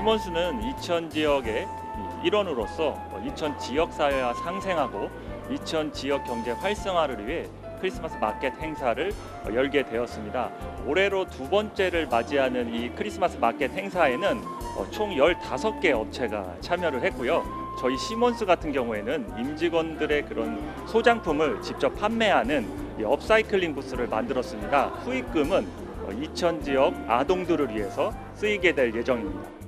시몬스는 이천 지역의 일원으로서 이천 지역 사회와 상생하고 이천 지역 경제 활성화를 위해 크리스마스 마켓 행사를 열게 되었습니다. 올해로 두 번째를 맞이하는 이 크리스마스 마켓 행사에는 총 15개 업체가 참여를 했고요. 저희 시몬스 같은 경우에는 임직원들의 그런 소장품을 직접 판매하는 이 업사이클링 부스를 만들었습니다. 수익금은 이천 지역 아동들을 위해서 쓰이게 될 예정입니다.